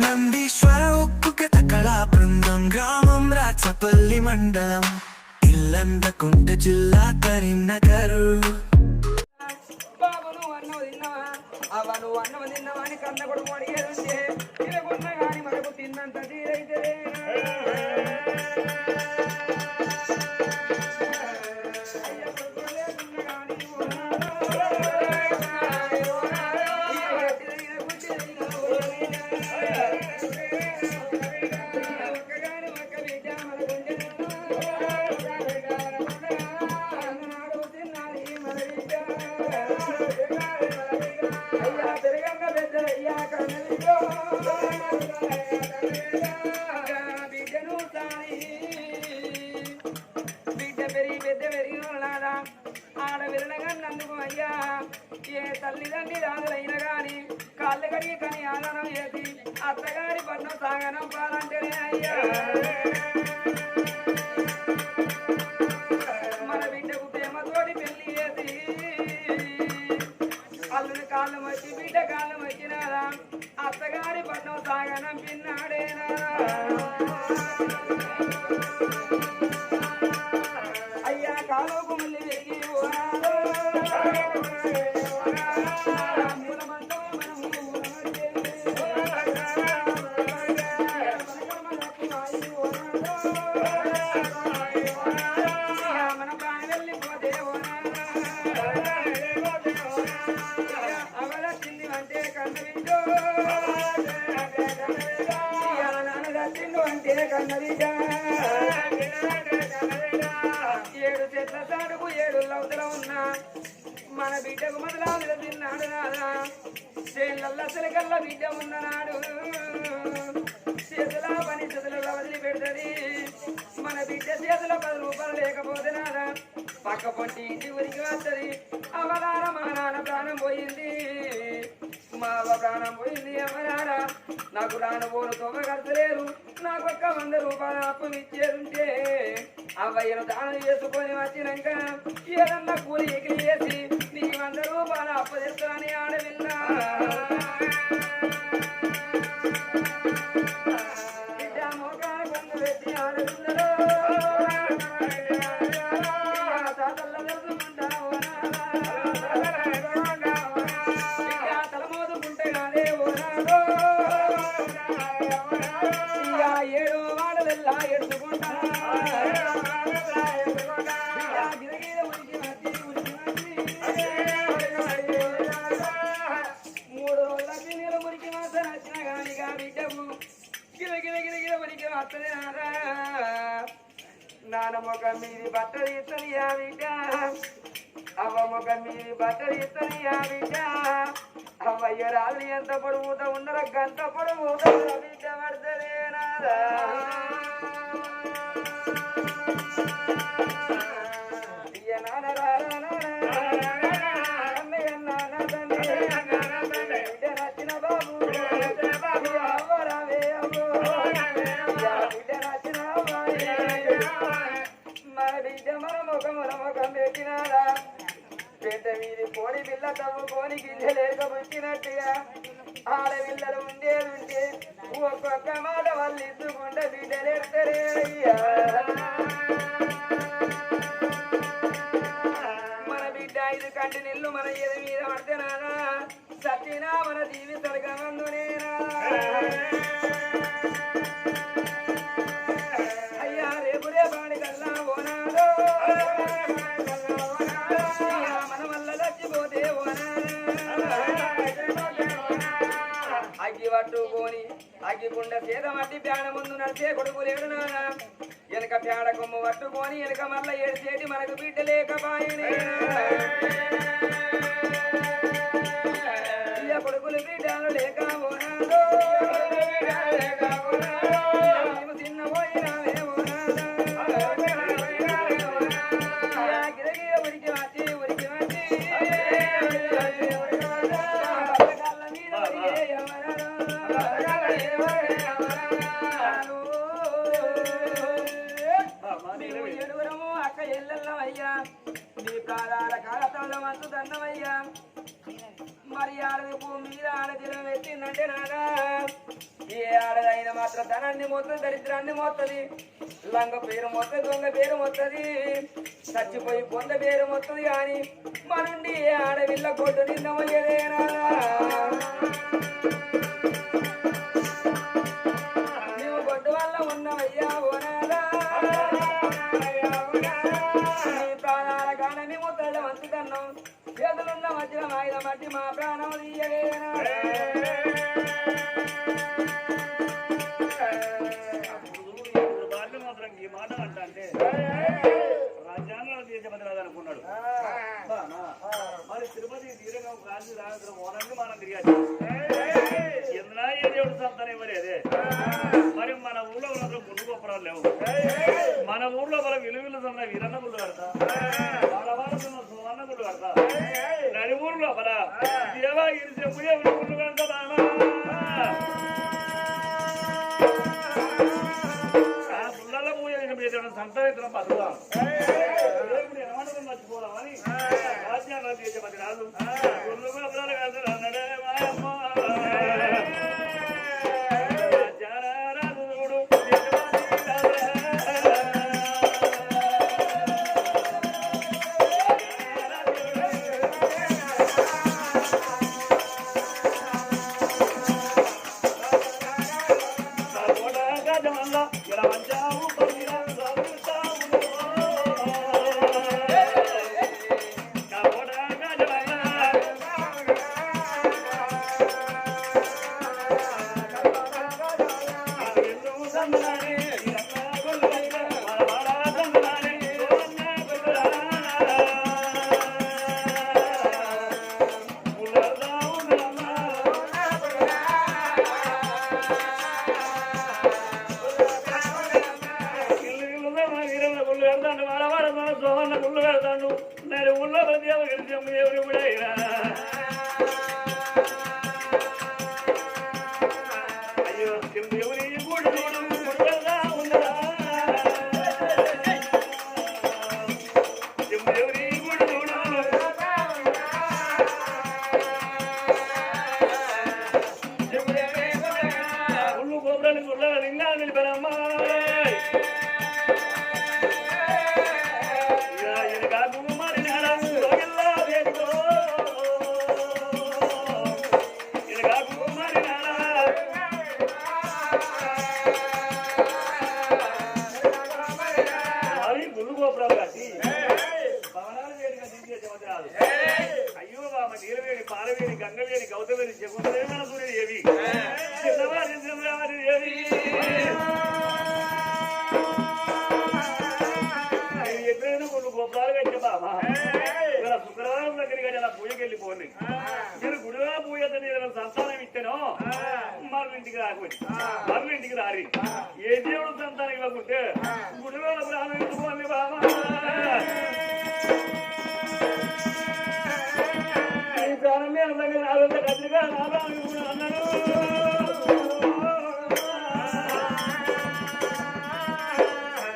నందీశ్వర ఉక్కు కళా బృందం గ్రామం రాచపల్లి మండలం ఇల్లందకుంట జిల్లా కరీంనగర్ అన్నం కన్న కొడుకు అడిగేది తినకున్నా కానీ మనకు తిన్నంత తీరైతే అత్తగారి పన్ను సాగనం పాలంటేనే అయ్యా. మన బిడ్డకు ప్రేమతోటి పెళ్ళి చేసి అల్లుని కాళ్ళు వచ్చి బిడ్డ కాళ్ళు వచ్చినారా అత్తగారి పన్ను సాగనం పిన్నాడేనా అయ్యా కాలోకు మళ్ళీ బిడ్డ ఉన్ననాడు చేతుల పని చేతులలో వదిలి పెడుతుంది మన బిడ్డ చేతుల పది రూపాయలు లేకపోతే నాదా పక్క పొంటి ఇంటి ఊరికి వస్తుంది. అవదాన మా నాన్న ప్రాణం పోయింది. మా ప్రాణం పోయింది అమ్మనారా నాకు రాను పోను తొమ్మ నాకు ఒక్క వంద రూపాయల అప్పు ఇచ్చేదుంటే అవ్వయ్యను దానం చేసుకొని వచ్చినాక ఏదన్నా కూలి ఎగిరి చేసి నీ వంద రూపాయల అప్పు తెస్తానని ఆడవిల్లా బిడ్డ మోకాలు కొంగు పెట్టి ఆడవిల్లరో. ముఖం మీది బట్టలు ఇస్తుంది ఆ బిడ్డ? అవ్వ ముఖం మీది బట్టలు ఇస్తుంది ఆ బిడ్డ? అవ్వయ్య రాత్రి ఎంత పొడుగుతా ఉండరు గంట పొడుగుతా బిడ్డ పడుతుంది తవ్వుకొని గిన్నె లేకపోచ్చినట్టుగా ఆడపిల్లలు ఉండేదుంటే ఒక్కొక్క మాట వాళ్ళు ఇద్దుకుంటే బిడ్డలేస్తారే అయ్యా. మన బిడ్డ ఐదు కంటి నిల్లు మన ఎది మీద పడితే నానా సత్యనా మన జీవితాలు సరిగమందునేనా అగ్గి గుండె ప్యాడ మట్టి ముందు నడిచే కొడుకు లేడు నానా వెనక ప్యాడ కొమ్ము పట్టుకొని వెనక మళ్ళా ఏడ్చేటి మనకు బిడ్డ లేకపాయనే మేము అక్క ఎల్లెల్లం అయ్యా. నీ ప్రాణాల కాలతంలో వంతు దండమయ్యా. మరి ఆడది భూమి మీద ఆడదిలో పెట్టిందంటే నాదా ఏ మాత్రం ధనాన్ని మోస్తుంది దరిద్రాన్ని మోస్తుంది లంగ పేరు మొత్తది దొంగ పేరు మొత్తది. చచ్చిపోయి పొంద పేరు మొత్తది కానీ మనుండి ఏ ఆడవిల్ల కొట్టు నిన్నమయ్యేదేనా చేతులున్న మధ్యలో ఆయుధ మట్టి మా ప్రాణం తీయలేనా చేసే పది రాదు గుళ్ళు గోపురాలు కాదు ఉళ్ళు గోపురాలు గుళ్ళ లింగా గుడిగా నేను సంతానం ఇచ్చానో మరల ఇంటికి రాకపోయి మరల ఇంటికి రారి ఏ దేవుడు సంతానం ఇవ్వకుంటే గుడిలో ప్రాణం ఇవ్వండి బామా ఈ ప్రాణం మీద దగ్గర నాలుగు కత్రిగా నాలుగు కూడా అన్నాడు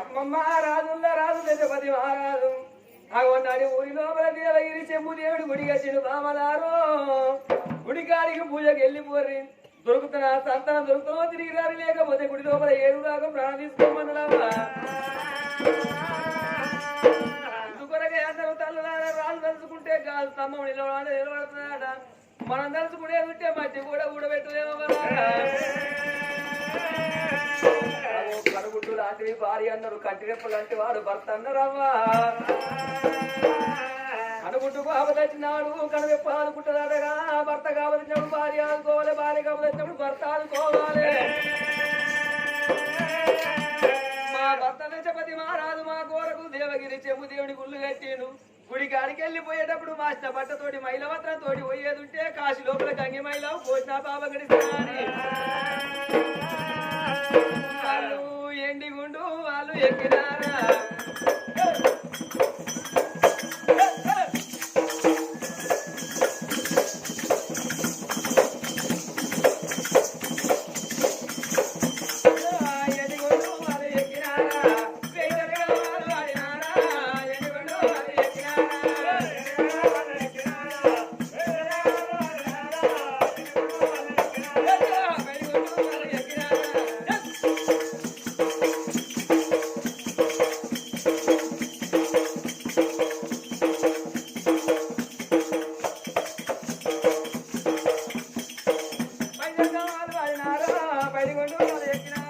అమ్మమ్మ రాజుల్లో రాజు గజపతి మహారాజు. అగొన్నాడు ఊరి లోపల దేవగిరి చెంబు దేవుడు గుడి కట్టిన బామలారు. గుడికాడికి పూజకి వెళ్ళిపోరి దొరుకుతున్న సంతానం దొరుకుతున్నా తిరిగి రారి లేకపోతే గుడి లోపల ఏడు దాకా ప్రాణం తీసుకోమన్నావా అందుకొరకే అందరూ తల్లులారా తలుచుకుంటే కాదు స్తంభం నిలబడ నిలబడుతున్నాడా మనం తలుచుకునే ఉంటే మట్టి కూడా ఊడబెట్టలేమో కదా. కనుగుడ్డు లాంటివి భార్య అన్నారు కంటిరెప్ప లాంటి వాడు భర్త అన్నారమ్మా. అనుకుంటూ ఆపదచ్చినాడు కనురెప్ప ఆదుకుంటున్నాడగా భర్త కావలసినప్పుడు భార్య అనుకోవాలి భార్య కావలసినప్పుడు భర్త అనుకోవాలి మా భర్త దశపతి మహారాజు మా కోరకు దేవగిరి చెబు దేవుని గుళ్ళు కట్టిండు. గుడి కాడికి వెళ్ళిపోయేటప్పుడు మాసిన బట్టతోటి మైలవత్రం తోటి పోయేది ఉంటే కాశీ లోపల గంగి మైల భోజన పాప గడిస్తానని వాళ్ళు ఎండి గుండు వాళ్ళు ఎక్కినారా. ఐదు గంటలు ఎక్కినా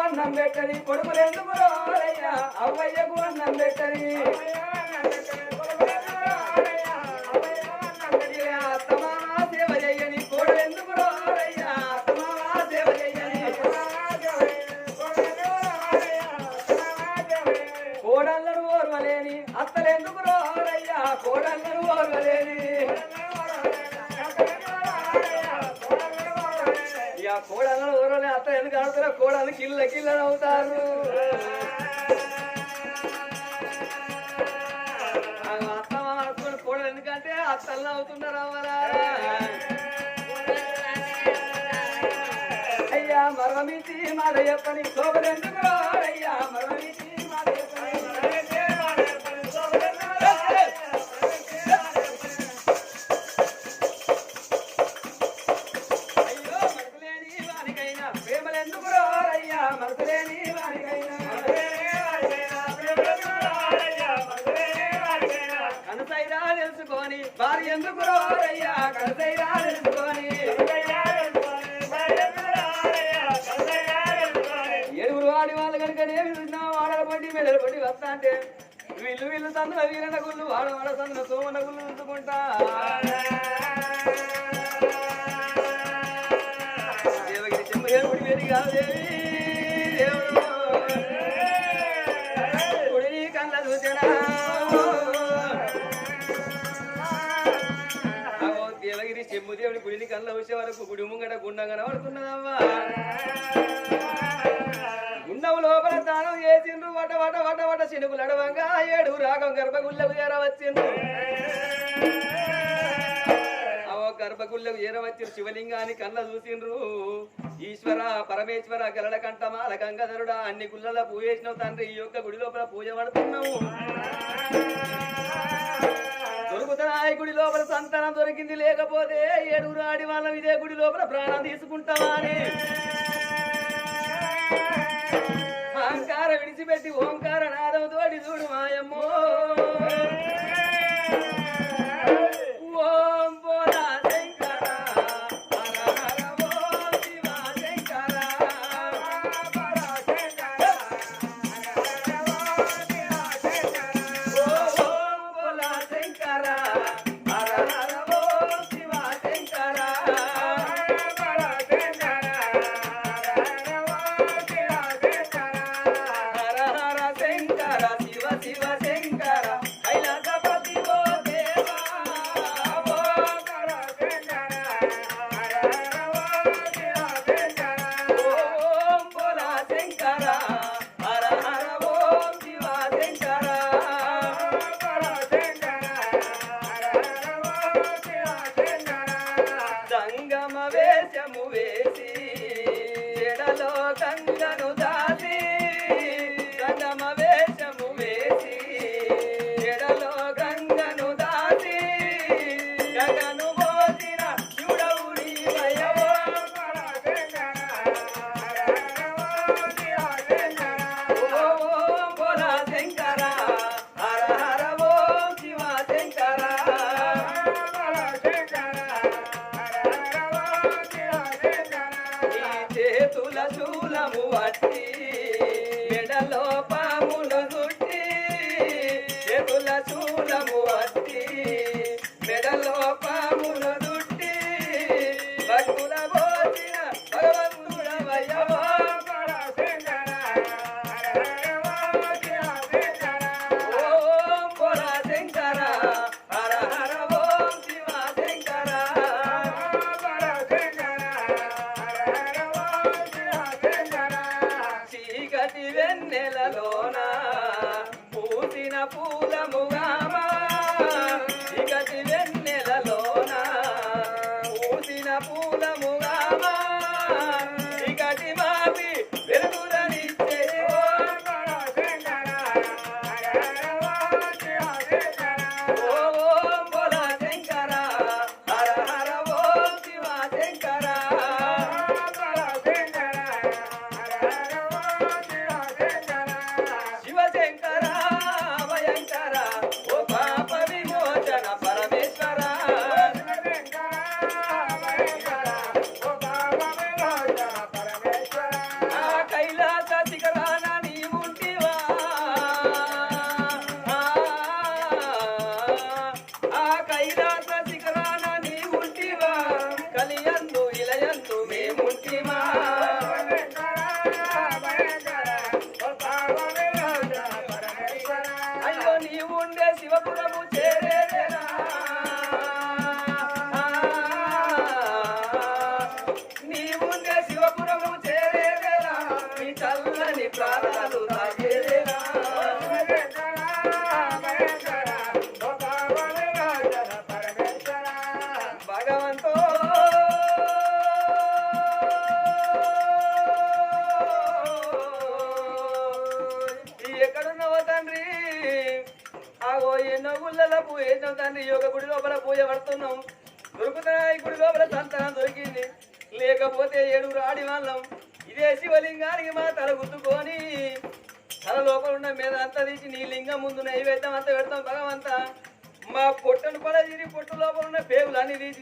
అన్నం పెట్టని కొడుకులు ఎందుకు రోరయ్యా? అవ్వయ్యకు అన్నం పెట్టని. కిల్ల కిల్ల అవుతారు అత్త ఆడుతున్న కోడలు ఎందుకంటే అత్తల్ని అవుతున్నారు అవ్వరా అయ్యా మరమించి మాట చెప్పని శోభలెందుకు అయ్యా మరమించి వస్తా అంటే విల్లు విల్లు సందున వీరన గుళ్ళు వాడ వాడ సందున సోమన గుళ్ళు ఉంచుకుంటా. దేవుడి వచ్చే వరకు గుడి ముంగట గుండంగా కనబడుతున్నదమ్మా. గుండం లోపల దానం చేసిండ్రు వట వట వట వట చినుకులు అడవంగా ఏడు రాగం గర్భగుళ్ళకు ఏరవచ్చిండ్రు. గర్భగుళ్ళకు ఏరవచ్చిన శివలింగాన్ని కళ్ళ చూసిండ్రు. ఈశ్వర పరమేశ్వర గరడ కంఠమాల గంగాధరుడా అన్ని గుళ్ళల పూజేసినావు తండ్రి. ఈ యొక్క గుడి లోపల పూజ పడుతున్నావు. దొరుకుతున్నా గుడి లోపల సంతానం దొరికింది. లేకపోతే ఏడుగురు ఆడి వాళ్ళం ఇదే గుడి లోపల ప్రాణం తీసుకుంటామా అని అహంకార విడిచిపెట్టి ఓంకార నాదం తోడి చూడు మాయమ్మో. ప్రాణాలు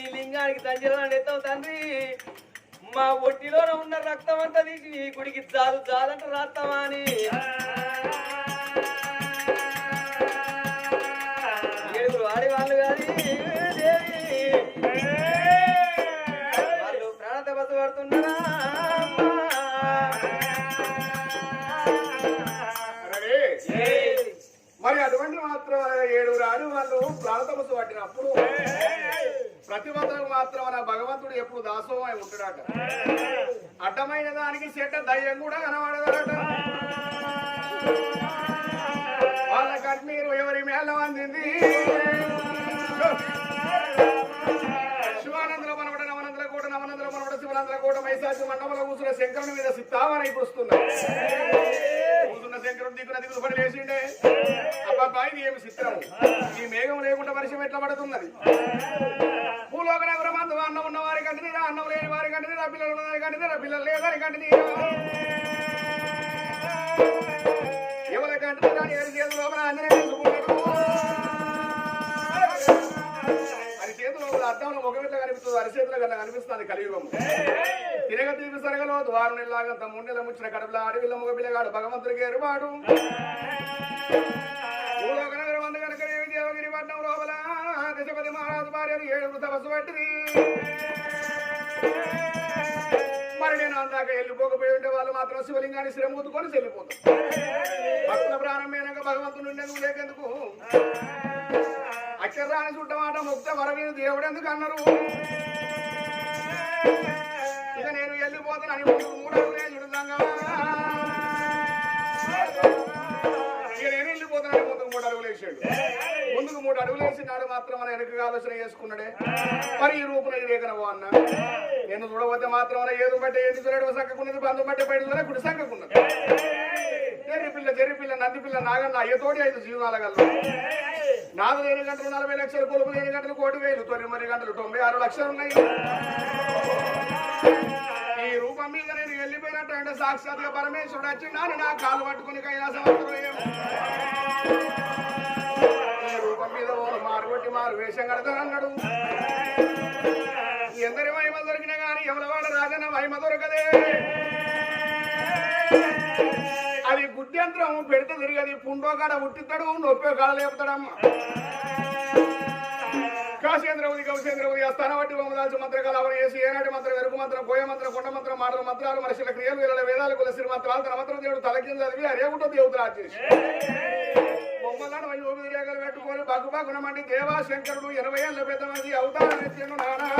నీ లింగానికి దంజలను ఎత్తావు తండ్రి. మా ఒట్టిలోనే ఉన్న రక్తం అంతా తీసి నీ గుడికి చాలు చాలంట రాస్తావా అని. ఏడుగురు ఆడి వాళ్ళు కానీ దేవి వాళ్ళు ప్రాణ తపస్సు పడుతున్నారా? మరి అటువంటి మాత్రం ఏడుగురు ఆడు వాళ్ళు ప్రాణతపస్సు పట్టినప్పుడు ప్రతి మాత్రం మన భగవంతుడు ఎప్పుడు దాసోహమై ఉంటాడట అడ్డమైన దానికి చెడ్డ దయ్యం కూడా కనబడదట. వాళ్ళ కట్నీరు ఎవరి మేళ అందింది శివానందల మనవడ నవనందల కోట నవనందల మనవడ శివనందల కోట మైసాచి మండపంలో కూర్చున్న శంకరుని మీద సిత్తామని కూస్తున్నాయి కూర్చున్న శంకరుడు దిగున దిగులు పడి లేచిండే. అబ్బాయి ఏమి చిత్రము? ఈ మేఘం లేకుండా వర్షం ఎట్లా పడుతున్నది? భూలోక నగరం అందు అన్నం ఉన్న వారి కంటిని అన్నం లేని వారి కంటిని నా పిల్లలు ఉన్న వారి నా పిల్లలు లేదని కంటిని ఎవరి కంటిని రాని ఎవరి చేతి లోపల ఆంజనేయుడు చూసుకుంటాడు. అది చేతి లోపల అద్దంలో విధంగా కనిపిస్తుంది అరిచేతుల కన్నా కనిపిస్తుంది కలియుగం. తిరగ తీపి సరగలో ద్వారం నెలలాగంత ముండెల ముచ్చిన కడుపుల అడవిలో ముగ పిల్లగాడు భగవంతుడికి ఎరువాడు తపస్సు పట్టింది మరి నేను అందాక వెళ్ళిపోకపోయి ఉంటే వాళ్ళు మాత్రం శివలింగాన్ని శ్రమ ముద్దుకొని చెల్లిపోతాం భక్తుల ప్రారంభమైనాక భగవంతుడు ఉండేందుకు లేకెందుకు? అక్షరాన్ని చుట్టమాట ముక్త వరవీని దేవుడు ఎందుకు అన్నారు? ఇక నేను వెళ్ళిపోతానని అని మూడు అడుగులే వెళ్ళిపోతానని ముందుకు మూడు అడుగులు వేసాడు. ముందుకు మూడు అడుగులు వేసినాడు మాత్రం మన వెనక ఆలోచన చేసుకున్నాడే? మరి ఈ రూపున రేగనవో అన్న? నేను చూడవద్ద మాత్రం ఏదో బట్టే ఏది చూడడం సక్కకున్నది బంధు బట్టే బయట చూడ కుడి సక్కకున్నది చెర్రి పిల్ల చెర్రి పిల్ల నంది పిల్ల నాగన్న అయ్యతోటి ఐదు జీవనాల గల్లు నాలుగు లేని గంటలు నలభై లక్షలు కొలుపు లేని గంటలు కోటి వేలు తొమ్మిది గంటలు తొంభై ఆరు లక్షలు ఉన్నాయి. రూపం మీద నేను వెళ్ళిపోయినట్టు అంటే సాక్షాత్గా పరమేశ్వరుడు వచ్చిండాని నా కాలు పట్టుకుని కైలాసం ఈ రూపం మీద మారు కొట్టి మారు వేషం కడతానన్నాడు ఎందరి మహిమ దొరికినా కానీ ఎవరవాడ రాజన్న మహిమ దొరకదే. అది గుడ్యంత్రం పెడితే తిరిగది. పుండో కాడ ఉట్టిస్తాడు నొప్పి కాడ లేపుతాడమ్మా. కాశేంద్రవతి కౌశేంద్రవతి స్థానవట్టి బొమ్మదాల్చి మంత్రకాలు అవరు చేసి ఏనాటి మంత్రం వెరుగు మంత్రం కోయ మంత్రం కొండ మంత్రం మాటలు మంత్రాలు మనుషుల క్రియలు వీళ్ళ వేదాలు కుల మంత్రాలు తన మంత్రం దేవుడు తలకింద చదివి అరేగుంటో దేవతలు ఆచేసి బొమ్మలను అవి ఊపిరి రేఖలు పెట్టుకొని బగ్గు బగ్గునమండి దేవా ఎనభై ఏళ్ళ పెద్ద మంది అవతార నిత్యను నానా.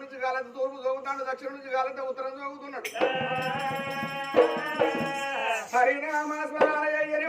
నుంచి కాలంటే తూర్పు జోగుతాడు దక్షిణ నుంచి కాలంటే ఉత్తరం జోగుతున్నాడు. హరినామ